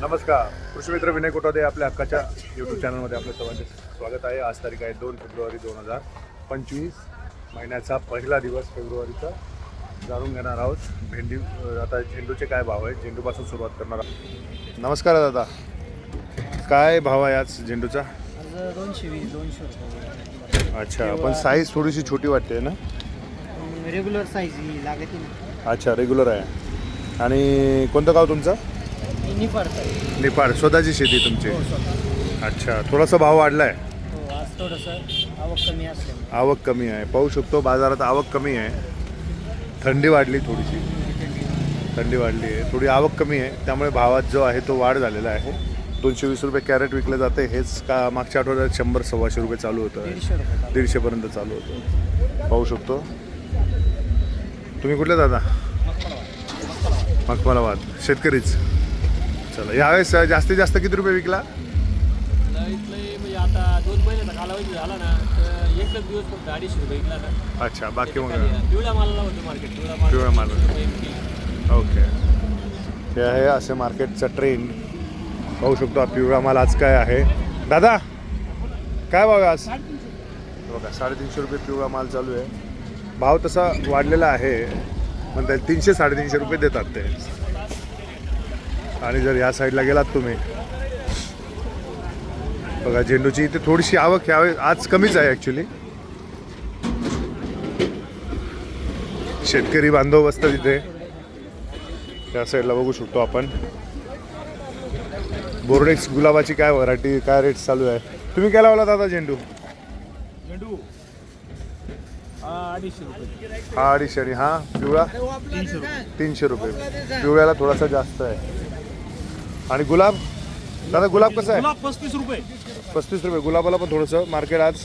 नमस्कार. कृषी मित्र विनय कोटादे आपल्या हक्काच्या यूट्यूब चॅनलमध्ये आपलं सर्वांचे स्वागत आहे. आज तारीख आहे दोन फेब्रुवारी दोन हजार पंचवीस. महिन्याचा पहिला दिवस फेब्रुवारीचा. जाणून घेणार आहोत. भेंडी आता झेंडूचे काय भाव आहेत? झेंडूपासून सुरुवात करणार आहोत. नमस्कार दादा. काय भाव आहे आज झेंडूचा? दोनशे वीस दोनशे अच्छा पण साईज थोडीशी छोटी वाटते ना? रेग्युलर साईज ही लागते अच्छा रेग्युलर आहे. आणि कोणतं गाव तुमचं? ही साईज निपाड स्वतःची शेती तुमची? हो स्वतः. अच्छा थोडासा भाव वाढला आहे हो आज थोडंसं आवक कमी असल्यामुळे. आवक कमी आहे. पाहू शकतो बाजारात आवक कमी आहे. थंडी वाढली थोडीशी. थंडी वाढली आहे. थोडी आवक कमी आहे. त्यामुळे भावात जो आहे तो वाढ झालेला आहे. दोनशे वीस रुपये कॅरेट विकलं जाते. हेच का मागच्या आठवड्यात शंभर सव्वाशे रुपये चालू होतं. दीडशे रुपये चालू. दीडशेपर्यंत चालू होतं. पाहू शकतो. तुम्ही कुठले दादा? मखमलाबाद शेतकरीच. चला यावेळेस जास्तीत जास्त किती रुपये विकला? म्हणजे आता दोन महिन्याचा कालावधी झाला ना तर एकच दिवस फक्त अडीचशे रुपये विकला ना. अच्छा बाकी मग पिवळ्या मालाला होतं मार्केट पिवळ्या माल पिवळ्या माल. ओके. हे आहे असे मार्केटचा ट्रेंड पाहू शकतो पिवळा माल आज काय आहे. दादा काय भाव आहे आज? बघा साडेतीनशे रुपये पिवळा माल चालू आहे. भाव तसा वाढलेला आहे म्हणता तीनशे साडेतीनशे रुपये देतात ते. आणि जर या साईडला गेलात तुम्ही बघा झेंडूची इथे थोडीशी आवक यावे आज कमीच आहे ॲक्च्युली शेतकरी बांधव बसतात इथे. त्या साईडला बघू शकतो आपण. बोर्डेक्स गुलाबाची काय व्हरायटी काय रेट चालू आहे? तुम्ही काय लावला दादा झेंडू? झेंडू. हा अडीचशे हा आणि हा पिवळा? तीनशे रुपये. तीनशे रुपये. पिवळ्याला थोडासा जास्त आहे. आणि गुलाब? दादा गुलाब कसं आहे? गुलाब पस्तीस रुपये. पस्तीस रुपये. गुलाबाला पण थोडंसं मार्केट आज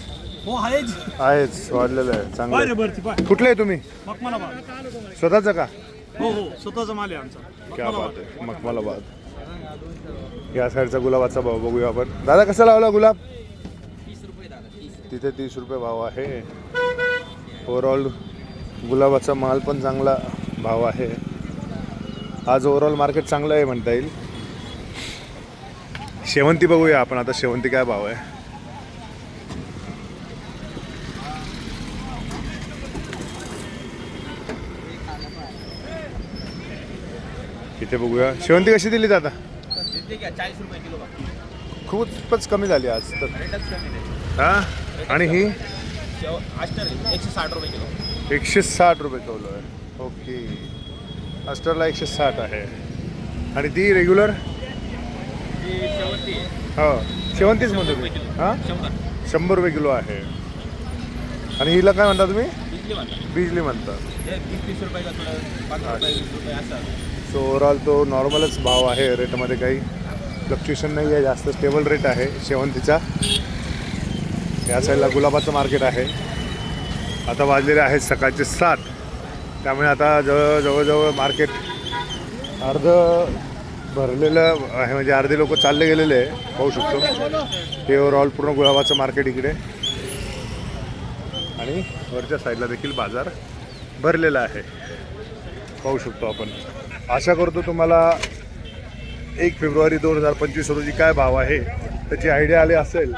हो आहेच. आहेच. वाढलेलं आहे. पाय चांगलं रे आहे. पाय. कुठले आहे तुम्ही? मखमलाबाद स्वतःचं का? हो हो. स्वतःचा माल आहे आमचा. क्या बात आहे. मखमलाबाद या साईडचा गुलाबाचा भाव बघूया आपण. दादा कसा लावला गुलाब? तिथे तीस रुपये भाव आहे. ओव्हरऑल गुलाबाचा माल पण चांगला भाव आहे. आज ओव्हरऑल मार्केट चांगलं आहे म्हणता येईल. शेवंती बघूया आपण आता शेवंती काय भाव आहे. इथे बघूया. शेवंती कशी दिली दादा? चाळीस रुपये किलो खूपच कमी झाली आज तर. हा? आणि ही? एकशे साठ रुपये किलो एकशे साठ रुपये किलो आहे. ओके. अस्टरला एकशे साठ आहे. आणि ती रेग्युलर ही हो शेवंतीच म्हणतो मी हां? शंभर. रुपये किलो आहे. आणि हिला काय म्हणता तुम्ही? बिजली म्हणता. सो ओव्हरऑल तो नॉर्मलच भाव आहे रेटमध्ये काही. फ्लक्च्युएशन नाही आहे जास्त स्टेबल रेट आहे शेवंतीचा. या साईडला गुलाबाचं मार्केट आहे. आता वाजलेले आहेत सकाळचे सात. त्यामुळे आता जवळ जवळजवळ मार्केट अर्ध भरलेलं आहे म्हणजे अर्धे लोक चालले गेलेले आहे पाहू शकतो. हे ओव्हरऑल पूर्ण गुलाबाचं मार्केट इकडे. आणि वरच्या साईडला देखील बाजार भरलेला आहे. पाहू शकतो आपण. आशा करतो तुम्हाला एक फेब्रुवारी दोन हजार पंचवीस रोजी काय भाव आहे त्याची आयडिया आली असेल.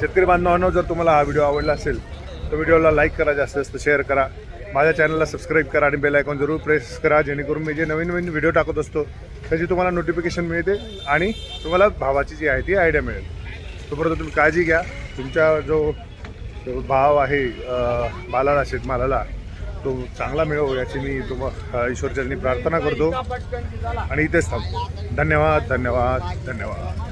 शेतकरी बांधवांनो जर तुम्हाला हा व्हिडिओ आवडला असेल तर व्हिडिओला लाईक करा जास्तीत जास्त शेअर करा. माझ्या चॅनलला सबस्क्राईब करा आणि बेल आयकॉन जरूर प्रेस करा जेणेकरून मी जे नवीन नवीन व्हिडिओ टाकत असतो त्याची तुम्हाला नोटिफिकेशन मिळते आणि तुम्हाला भावाची जी आहे ती आयडिया मिळेल. तोपर्यंत तुम्ही काळजी घ्या. तुमच्या जो भाव आहे मालाला शेतमालाला तो चांगला मिळो याची मी तुम्हाला ईश्वरचरणी प्रार्थना करतो. आणि इथेच थांबतो. धन्यवाद धन्यवाद धन्यवाद.